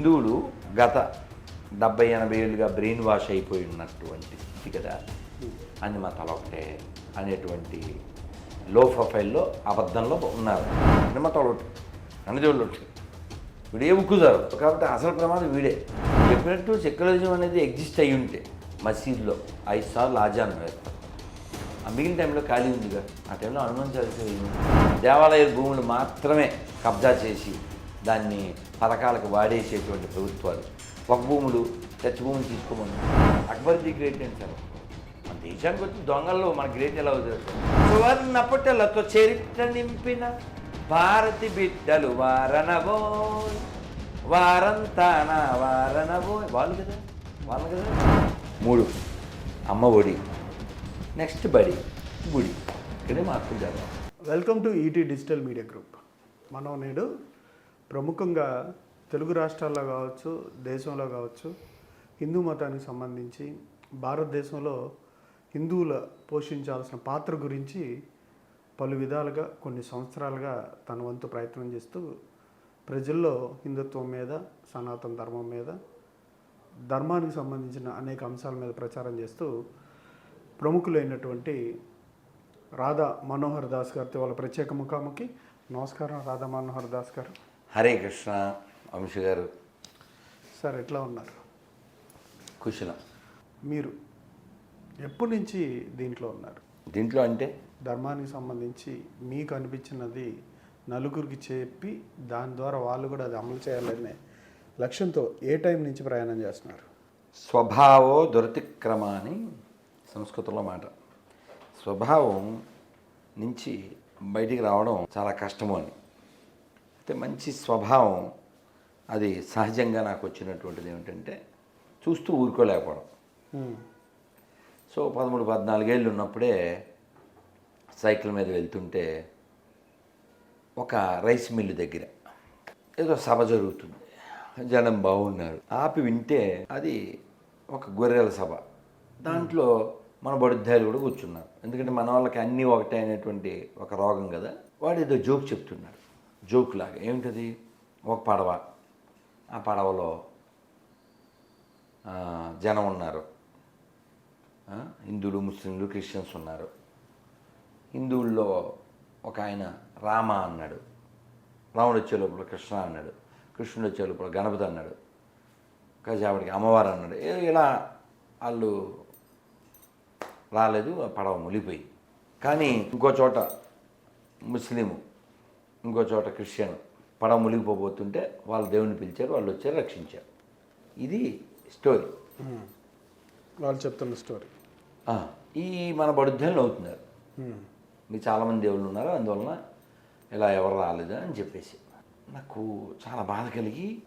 హిందువులు గత డెబ్బై ఎనభై ఏళ్ళుగా బ్రెయిన్ వాష్ అయిపోయి ఉన్నటువంటి స్థితి కదా అని మా తల ఒకటే అనేటువంటి లో ప్రొఫైల్లో అబద్ధంలో ఉన్నారు. అన్ని మతాలు ఒకటి. అన్ని ఒకటి. వీడు ఏ ఉక్కుదారు కాబట్టి అసలు ప్రమాదం వీడే. చెప్పినట్టు సెక్యులరిజం అనేది ఎగ్జిస్ట్ అయి ఉంటే మసీదులో. ఐదు సార్లు ఆజాన్ వేస్తారు ఆ మిగిలిన టైంలో ఖాళీ ఉందిగా. ఆ టైంలో అనుమతించాల్సి దేవాలయ భూములు మాత్రమే కబ్జా చేసి దాన్ని పథకాలకు వాడేసేటువంటి ప్రభుత్వాలు. ఒక భూములు చచ్చి భూములు తీసుకోమని. అక్బర్ ది గ్రేట్ అని సార్? మన దేశానికి వచ్చి దొంగల్లో మన గ్రేట్ ఎలా అవుతుంది సువర్ణ పుట్టలతో చరిత్ర నింపిన భారతి బిడ్డలు వారనబోయ్ వారంతా నా వారనబోయ్ వాళ్ళు కదా వాళ్ళు కదా. మూడు అమ్మ ఒడి. నెక్స్ట్ బడి గుడి. ఇక్కడే మార్పులు జరగాలి. Welcome to ET digital media group. మనం నేడు ప్రముఖంగా తెలుగు రాష్ట్రాల్లో కావచ్చు దేశంలో కావచ్చు హిందూ మతానికి సంబంధించి భారతదేశంలో హిందువుల పోషించాల్సిన పాత్ర గురించి పలు విధాలుగా కొన్ని సంవత్సరాలుగా తన వంతు ప్రయత్నం చేస్తూ ప్రజల్లో హిందుత్వం మీద సనాతన ధర్మం మీద ధర్మానికి సంబంధించిన అనేక అంశాల మీద ప్రచారం చేస్తూ ప్రముఖులైనటువంటి రాధా మనోహర్ దాస్ గారితో వాళ్ళ ప్రత్యేక ముఖాముఖి. నమస్కారం రాధా మనోహర్ దాస్ గారు. హరే కృష్ణ వంశ గారు. సార్ ఎట్లా ఉన్నారు? కుశలం. మీరు ఎప్పటి నుంచి దీంట్లో ఉన్నారు? దీంట్లో అంటే? ధర్మానికి సంబంధించి మీకు అనిపించినది నలుగురికి చెప్పి దాని ద్వారా వాళ్ళు కూడా అది అమలు చేయాలనే లక్ష్యంతో ఏ టైం నుంచి ప్రయాణం చేస్తున్నారు? స్వభావో దురతిక్రమ అని సంస్కృతంలో మాట. స్వభావం నుంచి బయటికి రావడం చాలా కష్టము అని అయితే మంచి స్వభావం అది సహజంగా నాకు వచ్చినటువంటిది ఏమిటంటే చూస్తూ ఊరుకోలేకపోవడం. సో పదమూడు పద్నాలుగేళ్ళు ఉన్నప్పుడే సైకిల్ మీద వెళ్తుంటే ఒక రైస్ మిల్లు దగ్గర ఏదో సభ జరుగుతుంది. జనం బాగున్నారు. ఆపి వింటే అది ఒక గొర్రెల సభ. దాంట్లో మన బడుద్దాయిలు కూడా కూర్చున్నారు. ఎందుకంటే మన వాళ్ళకి అన్నీ ఒకటే అనేటువంటి ఒక రోగం కదా. వాడు ఏదో జోక్ చెప్తున్నాడు జోక్ లాగా. ఏమిటది? ఒక పడవ. ఆ పడవలో జనం ఉన్నారు. హిందువులు ముస్లింలు క్రిస్టియన్స్ ఉన్నారు. హిందువుల్లో ఒక ఆయన రామ అన్నాడు. రాముడు వచ్చే లోపల కృష్ణ అన్నాడు. కృష్ణుడు వచ్చే లోపల గణపతి అన్నాడు. కాసేపటికి అమ్మవారు అన్నాడు. ఏ- ఇలా వాళ్ళు రాలేదు ఆ పడవ మునిగిపోయి కానీ ఇంకో చోట ముస్లిము ఇంకో చోట క్రిస్టియన్ పడవ మునిగిపోబోతుంటే వాళ్ళు దేవుని పిలిచారు వాళ్ళు వచ్చారు రక్షించారు. ఇది స్టోరీ. వాళ్ళు చెప్తున్న స్టోరీ. ఈ మన బడుద్ధాలు అవుతున్నారు. మీకు చాలామంది దేవుళ్ళు ఉన్నారు అందువలన ఇలా ఎవరు రాలేదు అని చెప్పేసి. నాకు చాలా బాధ కలిగి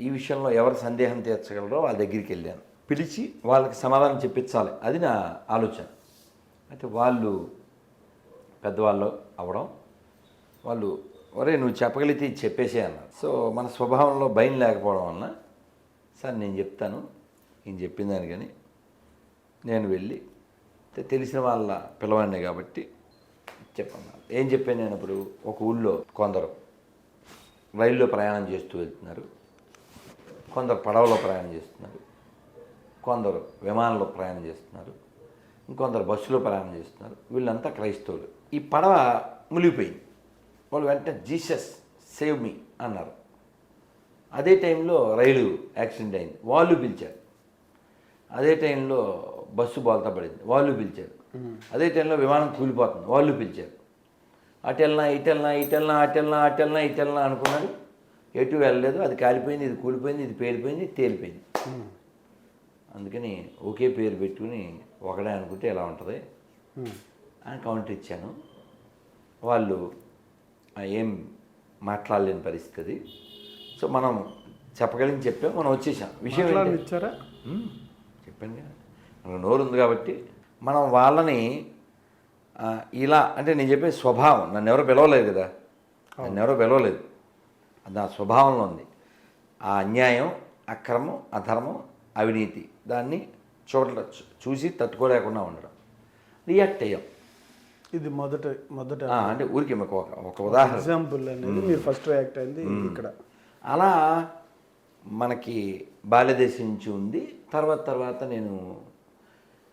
ఈ విషయంలో ఎవరు సందేహం తీర్చగలరో వాళ్ళ దగ్గరికి వెళ్ళాను. పిలిచి వాళ్ళకి సమాధానం చెప్పించాలి. అది నా ఆలోచన. అయితే వాళ్ళు పెద్దవాళ్ళు అవ్వడం వాళ్ళు ఒరే నువ్వు చెప్పగలిగితే ఇది చెప్పేసే అన్నారు సో మన స్వభావంలో భయం లేకపోవడం వలన సార్ నేను చెప్తాను. నేను చెప్పిన దానికని నేను వెళ్ళి తెలిసిన వాళ్ళ పిలవాడిని కాబట్టి చెప్పన్నా ఏం చెప్పాను నేను ఇప్పుడు ఒక ఊళ్ళో కొందరు రైల్లో ప్రయాణం చేస్తూ వెళ్తున్నారు. కొందరు పడవలో ప్రయాణం చేస్తున్నారు. కొందరు విమానంలో ప్రయాణం చేస్తున్నారు. ఇంకొందరు బస్సులో ప్రయాణం చేస్తున్నారు. వీళ్ళంతా క్రైస్తవులు. ఈ పడవ మునిగిపోయింది. వాళ్ళు వెంటనే జీసస్ సేవ్ మీ అన్నారు. అదే టైంలో రైలు యాక్సిడెంట్ అయింది. వాళ్ళు పిలిచారు. అదే టైంలో బస్సు బోల్తా పడింది. వాళ్ళు పిలిచారు. అదే టైంలో విమానం కూలిపోతుంది. వాళ్ళు పిలిచారు. అటెల్నా ఇటెల్నా ఇటెల్నా అటెల్నా అటెల్నా ఇటెల్నా అనుకున్నాడు. ఎటు వెళ్ళలేదు. అది కాలిపోయింది ఇది కూలిపోయింది ఇది పేలిపోయింది ఇది తేలిపోయింది. అందుకని ఒకే పేరు పెట్టుకుని ఒకడే అనుకుంటే ఎలా ఉంటుంది. అని కౌంటర్ ఇచ్చాను. వాళ్ళు ఏం మాట్లాడలేని పరిస్థితి. సో మనం చెప్పగలిగి చెప్పాం మనం వచ్చేసాం. విషయం మ్మ్. చెప్పాను కదా. మనకు నోరు ఉంది కాబట్టి మనం వాళ్ళని ఇలా అంటే నేను చెప్పే స్వభావం. నన్ను ఎవరో పిలవలేదు కదా. నన్ను ఎవరో పిలవలేదు. అది నా స్వభావంలో ఉంది. ఆ అన్యాయం అక్రమం అధర్మం అవినీతి దాన్ని చూడ చూసి తట్టుకోలేకుండా ఉండడం. రియాక్ట్ అయ్యాం. ఇది మొదట మొదట అంటే ఊరికి మీకు ఒక ఒక ఉదాహరణ. ఎగ్జాంపుల్ అనేది మీరు ఫస్ట్ రియాక్ట్ అయింది ఇక్కడ. అలా మనకి బాల్యదేశం నుంచి ఉంది. తర్వాత తర్వాత నేను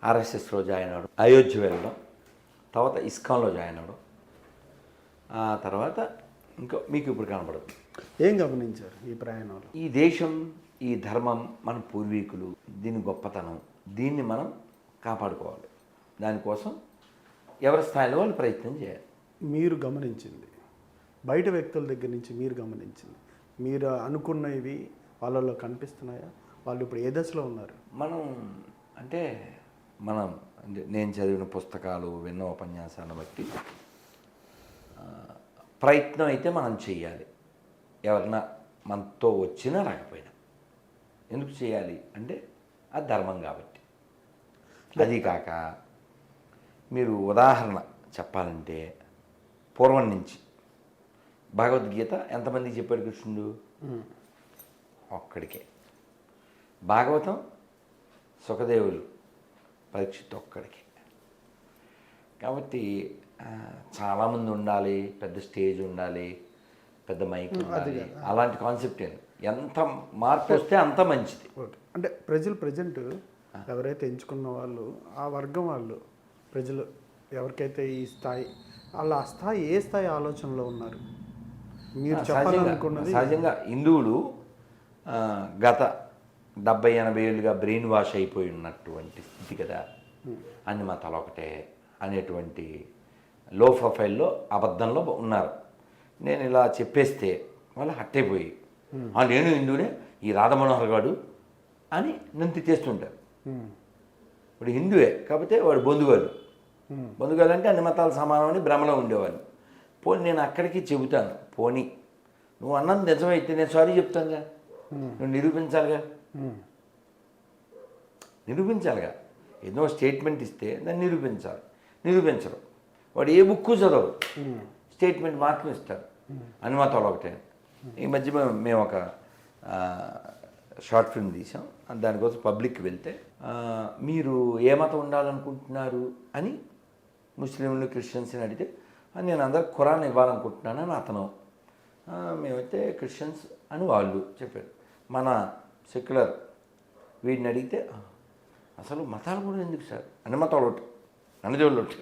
ఆర్ఎస్ఎస్లో జాయిన్ అవ్వడం అయోధ్య వెళ్ళడం తర్వాత ఇస్కాన్లో జాయిన్ అవ్వడం. ఆ తర్వాత ఇంకా మీకు ఇప్పుడు కనబడదు ఏం గమనించారు ఈ ప్రయాణంలో? ఈ దేశం ఈ ధర్మం మన పూర్వీకులు దీని గొప్పతనం దీన్ని మనం కాపాడుకోవాలి. దానికోసం ఎవరి స్థాయిలో వాళ్ళు ప్రయత్నం చేయాలి. మీరు గమనించింది. బయట వ్యక్తుల దగ్గర నుంచి మీరు గమనించింది. మీరు అనుకున్నవి వాళ్ళలో కనిపిస్తున్నాయా? వాళ్ళు ఇప్పుడు ఏ దశలో ఉన్నారు? మనం అంటే మనం అంటే నేను చదివిన పుస్తకాలు విన్న ఉపన్యాసాలను బట్టి ప్రయత్నం అయితే మనం చెయ్యాలి ఎవరన్నా మనతో వచ్చినా రాకపోయినా. ఎందుకు చేయాలి? అంటే అది ధర్మం కాబట్టి. అది కాక మీరు ఉదాహరణ చెప్పాలంటే పూర్వం నుంచి భగవద్గీత ఎంతమందికి చెప్పాడు కృష్ణుడు? ఒక్కడికే. భాగవతం సుఖదేవులు పరీక్షిత్ ఒక్కడికి. కాబట్టి చాలామంది ఉండాలి పెద్ద స్టేజ్ ఉండాలి పెద్ద మైక్ ఉండాలి అలాంటి కాన్సెప్ట్ ఏంటి ఎంత మార్పు వస్తే అంత మంచిది. ఓకే. అంటే ప్రజలు ప్రజెంట్ ఎవరైతే ఎంచుకున్న వాళ్ళు ఆ వర్గం వాళ్ళు ప్రజలు ఎవరికైతే ఈ స్థాయి వాళ్ళ ఆ స్థాయి ఏ స్థాయి ఆలోచనలో ఉన్నారు? మీరు చెప్పాలనుకున్నది సహజంగా హిందువులు గత డెబ్బై ఎనభై ఏళ్ళుగా బ్రెయిన్ వాష్ అయిపోయి ఉన్నటువంటి స్థితి కదా. అన్ని మతాలు ఒకటే అనేటువంటి లో ప్రొఫైల్లో అబద్ధంలో ఉన్నారు. నేను ఇలా చెప్పేస్తే వాళ్ళు హట్ అయిపోయి "ఆ, నేను హిందువునే ఈ రాధమనోహర్ గాడు అని నన్ను తిట్టేస్తుంటారు ఇప్పుడు హిందువే కాకపోతే వాడు బొందుగాలు ఉమ్, బొందుగాలు అంటే అన్ని మతాలు సమానమని భ్రమలో ఉండేవాళ్ళు పోనీ నేను అక్కడికి చెబుతాను పోనీ. నువ్వు అన్నది నిజమైతే నేను సారీ చెప్తానుగా. నువ్వు నిరూపించాలిగా? నిరూపించాలిగా? ఏదో స్టేట్మెంట్ ఇస్తే దాన్ని నిరూపించాలి. నిరూపించరు. వాడు ఏ బుక్ చదవరు స్టేట్మెంట్ మాత్రం ఇస్తారు. అన్ని మతాలు ఒకటే. ఈ మధ్య మేము ఒక షార్ట్ ఫిల్మ్ తీసాం దానికోసం పబ్లిక్కి వెళ్తే మీరు ఏ మతం ఉండాలనుకుంటున్నారు? అని ముస్లింలు క్రిస్టియన్స్ని అడిగితే "ఆ, నేను అందరికి ఖురాన్ ఇవ్వాలనుకుంటున్నాను అని అతను "ఆ, మేమైతే క్రిస్టియన్స్ అని వాళ్ళు చెప్పారు. మన సెక్యులర్ వీడిని అడిగితే "ఆ, అసలు మతాలు కూడా ఎందుకు సార్? అన్ని మతాలు ఒకటి అన్ని దేవుళ్ళు ఒకటి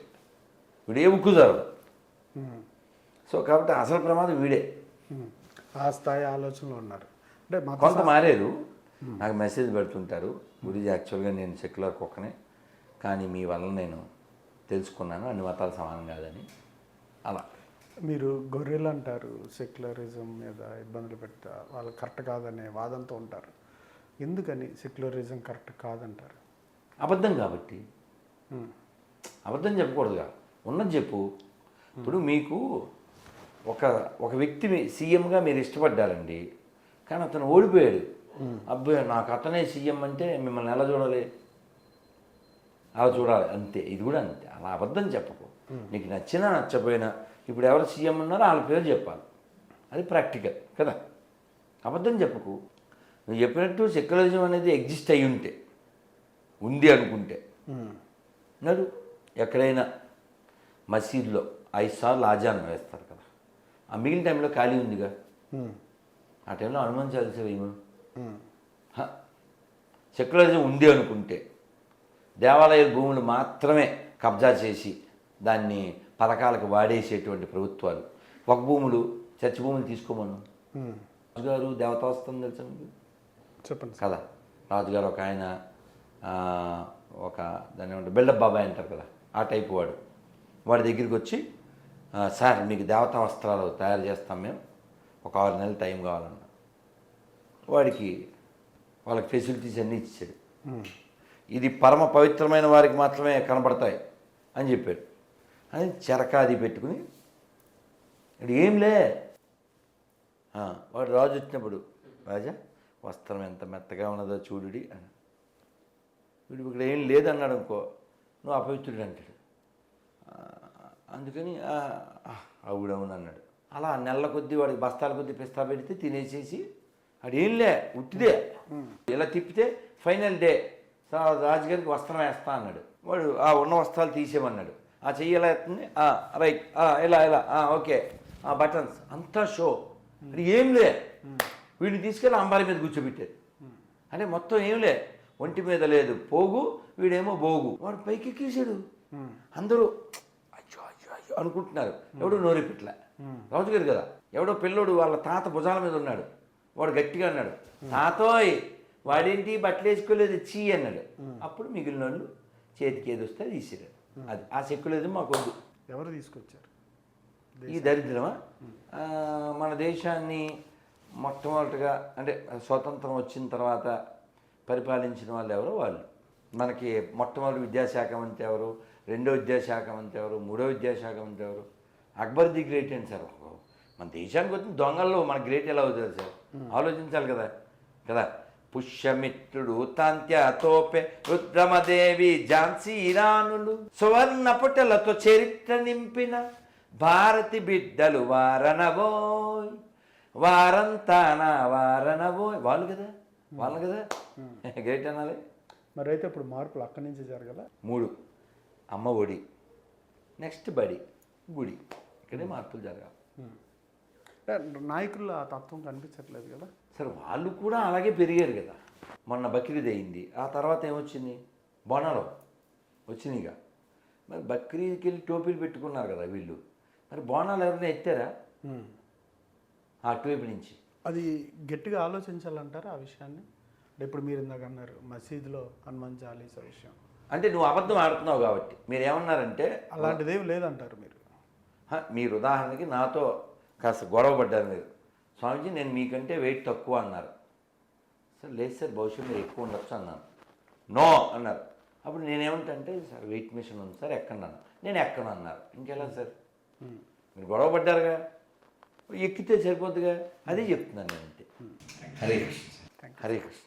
వీడు ఏ ఉమ్, సో కాబట్టి అసలు ప్రమాదం వీడే. ఆ స్థాయి ఆలోచనలో ఉన్నారు. అంటే కొంత మారారు. నాకు మెసేజ్ పెడుతుంటారు. గురించి యాక్చువల్గా నేను సెక్యులర్ కుక్కనే కానీ మీ వల్ల నేను తెలుసుకున్నాను. అన్ని మతాలు సమానం కాదని. అలా. మీరు గొర్రెలు అంటారు సెక్యులరిజం మీద ఇబ్బందులు పెడతా వాళ్ళు కరెక్ట్ కాదనే వాదంతో ఉంటారు. ఎందుకని సెక్యులరిజం కరెక్ట్ కాదంటారు? అబద్ధం కాబట్టి. అబద్ధం చెప్పకూడదుగా. ఉన్నది చెప్పు. ఇప్పుడు మీకు ఒక ఒక వ్యక్తి సీఎంగా మీరు ఇష్టపడ్డారండి. కానీ అతను ఓడిపోయాడు. అబ్బాయి నాకు అతనే సీఎం అంటే మిమ్మల్ని ఎలా చూడాలి? అలా చూడాలి అంతే. ఇది కూడా అంతే. అలా అబద్ధం చెప్పకు. నీకు నచ్చినా నచ్చపోయినా ఇప్పుడు ఎవరు సీఎం ఉన్నారో వాళ్ళ పేరు చెప్పాలి. అది ప్రాక్టికల్ కదా? అబద్ధం చెప్పకు. నువ్వు చెప్పినట్టు సెక్యులరిజం అనేది ఎగ్జిస్ట్ అయి ఉంటే ఉంది అనుకుంటే. నడు ఎక్కడైనా మసీదులో ఐదు సార్లు ఆజాన్ వేస్తారు కదా. ఆ మిగిలిన టైంలో ఖాళీ ఉందిగా? ఆ టైంలో హనుమాన్ చాలీసా వేయము? సెక్యులరిజం ఉంది అనుకుంటే దేవాలయ భూములు మాత్రమే కబ్జా చేసి దాన్ని పథకాలకు వాడేసేటువంటి ప్రభుత్వాలు. ఒక భూములు చర్చ్ భూములు తీసుకోమను. రాజుగారు దేవతా వస్తుంది తెలుసా మీకు? చెప్పండి కదా. రాజుగారు ఒక ఆయన ఒక దాన్ని ఏమంటారు బిల్డప్ బాబాయ్ అంటారు కదా ఆ టైప్ వాడు. వాడి దగ్గరికి వచ్చి "ఆ, సార్ మీకు దేవతా వస్త్రాలు తయారు చేస్తాం మేము. ఒక ఆరు నెలలు టైం కావాలన్న. వాడికి వాళ్ళకి ఫెసిలిటీస్ అన్నీ ఇచ్చాడు. ఇది పరమ పవిత్రమైన వారికి మాత్రమే కనబడతాయి అని చెప్పాడు. అని చెరకాది పెట్టుకుని ఇక్కడ ఏంలే వాడు రాజు వచ్చినప్పుడు. రాజా వస్త్రం ఎంత మెత్తగా ఉన్నదో చూడుడి. అని వీడు ఇక్కడ ఏం లేదన్నాడు అనుకో నువ్వు అపవిత్రుడు అంటాడు. అందుకని "ఆ, ఆ, అవుడవును అన్నాడు. అలా నెలల కొద్దీ వాడికి బస్తాల కొద్దీ పిస్తా పెడితే తినేసేసి అది ఏంలే ఉట్టిదే. ఇలా తిప్పితే ఫైనల్ డే. రాజుగారికి వస్త్రం వేస్తా అన్నాడు. వాడు ఆ ఉన్న వస్త్రాలు తీసేయమన్నాడు. ఆ చెయ్యి ఎలా ఎత్తుంది? "ఆ, రైట్. ఆ, ఇలా ఇలా. ఓకే. ఆ బటన్స్. అంతా షో. అది ఏం లే. వీడిని తీసుకెళ్ళి అంబారి మీద కూర్చోబెట్టారు అంటే మొత్తం ఏం లే. ఒంటి మీద లేదు. పోగు వీడేమో బోగు. వాడు పైకి ఎక్కేసాడు అందరూ అనుకుంటున్నారు. ఎవడు నోరెపిట్ల రాజుగారు కదా ఎవడో పిల్లోడు వాళ్ళ తాత భుజాల మీద ఉన్నాడు. వాడు గట్టిగా అన్నాడు తాతోయ్ వాడేంటి బట్టలు వేసుకోలేదు చీ అన్నాడు. అప్పుడు మిగిలిన వాళ్ళు చేతికి ఏది వస్తే తీసిరాడు అది ఆ చెక్కులేదు మాకు వద్దు ఎవరు తీసుకొచ్చారు? ఈ దరిద్రమా? మన దేశాన్ని మొట్టమొదటిగా అంటే స్వతంత్రం వచ్చిన తర్వాత పరిపాలించిన వాళ్ళు ఎవరో వాళ్ళు. మనకి మొట్టమొదటి విద్యాశాఖ మంత్రి ఎవరు? రెండో విద్యాశాఖ మంత్రి ఎవరు? మూడో విద్యాశాఖ మంత్రి ఎవరు? అక్బర్ ది గ్రేట్ అండి సార్. మన దేశానికి వచ్చిన దొంగల్లో మన గ్రేట్ ఎలా అవుతుంది సార్? ఆలోచించాలి కదా కదా. పుష్యమిత్రుడు తాంత్య తోపె రుద్రమదేవి ఝాన్సీ రాణులు సువర్ణ పుటలతో చరిత్ర నింపిన భారతి బిడ్డలు వారనబోయ్ వారంతా నా వారనబోయ్ వాళ్ళు కదా వాళ్ళు కదా. గ్రేట్ అనాలి. మరి అయితే ఇప్పుడు మార్పులు అక్కడి నుంచి జరగదా మూడు. అమ్మ ఒడి నెక్స్ట్ బడి గుడి. ఇక్కడే మార్పులు జరగాలి. నాయకుల్లో ఆ తత్వం కనిపించట్లేదు కదా? సరే వాళ్ళు కూడా అలాగే పెరిగారు కదా. మొన్న బక్రీద్ అయింది. ఆ తర్వాత ఏమొచ్చింది? బోనాలు వచ్చినాయిగా మరి బక్రీద్కి వెళ్ళి టోపీలు పెట్టుకున్నారు కదా వీళ్ళు. మరి బోనాలు ఎవరైనా ఎత్తారా? ఆ అటువైపు నుంచి. అది గట్టిగా ఆలోచించాలంటారా ఆ విషయాన్ని? ఇప్పుడు మీరు ఇందాక అన్నారు మసీదులో హనుమాన్ చాలీసా విషయం. అంటే నువ్వు అబద్ధం ఆడుతున్నావు కాబట్టి. మీరు ఏమన్నారంటే అలాంటిదేం లేదంటారు మీరు. మీరు ఉదాహరణకి నాతో కాస్త గొడవ పడ్డారు మీరు. స్వామీజీ నేను మీకంటే వెయిట్ తక్కువ అన్నారు. సార్ లేదు సార్ బహుశా మీరు ఎక్కువ ఉండొచ్చు అన్నాను. నో అన్నారు. అప్పుడు నేనేమంటే సార్ వెయిట్ మిషన్ ఉంది సార్ ఎక్కడన్నాను నేను ఎక్కను అన్నారు. ఇంకెలా సార్? మీరు గొడవ పడ్డారుగా? ఎక్కితే సరిపోద్దుగా? అదే చెప్తున్నాను నేను అంతే హరే కృష్ణ హరే కృష్ణ